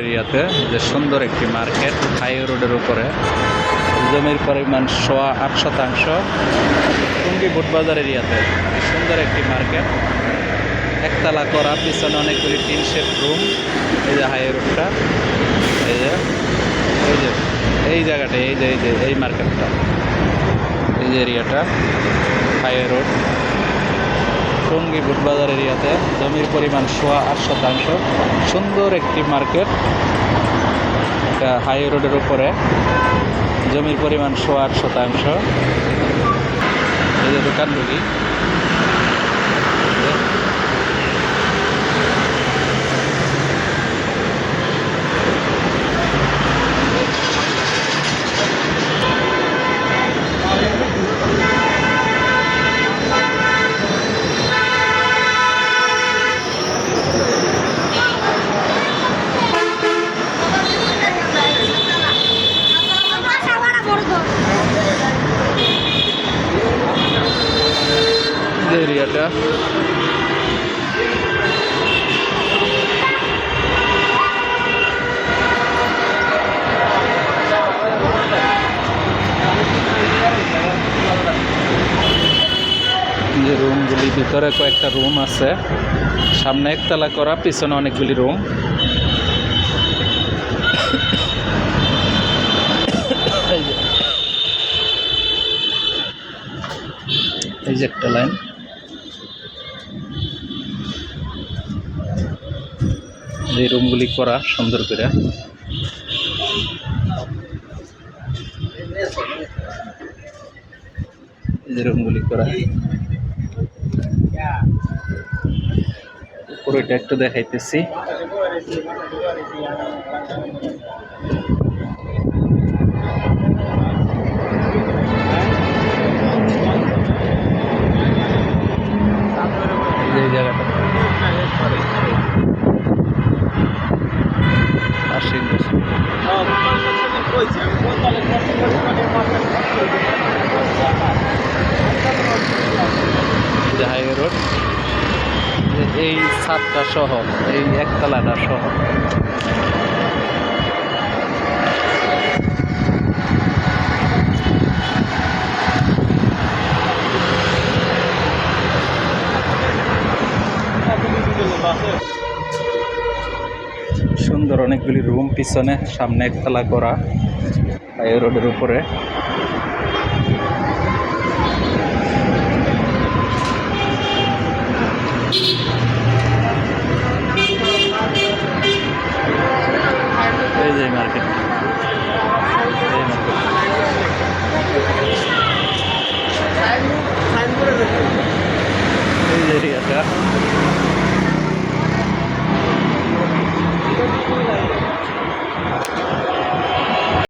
এরিয়াতে যে সুন্দর একটি মার্কেট, হাই রোডের উপরে। জমির পরিমাণ সোয়া আট শতাংশ। টুঙ্গি বুটবাজার এরিয়াতে সুন্দর একটি মার্কেট। একতলা করা, পিছনে অনেকগুলি টিন শেড রুম। এই যে হাই রোডটা, এই যে এই যে, এই জায়গাটা, এই যে এই যে, এই মার্কেটটা। এই যে এরিয়াটা, হাই রোড। টঙ্গী বুটবাজার এরিয়াতে জমির পরিমাণ সোয়া আট শতাংশ সুন্দর একটি মার্কেট। এটা হাই রোডের উপরে। জমির পরিমাণ সোয়া আট শতাংশ এই যে দোকান যে এরিয়াটা যে রুমগুলি ভিতরে কয়েকটা রুম আছে। সামনে একতলা করা, পিছনে অনেকগুলি রুম এই যে। এই যে একটা লাইন এই রুমগুলি করা সুন্দর করে। যে রুমগুলি করা। পুরোটা একটু দেখাইতেছি। এই ছাদটা সহ, এই একতলাটা সহ। সুন্দর অনেকগুলি রুম পিছনে, সামনে একতলা করা হাইওয়ে রোডের উপরে।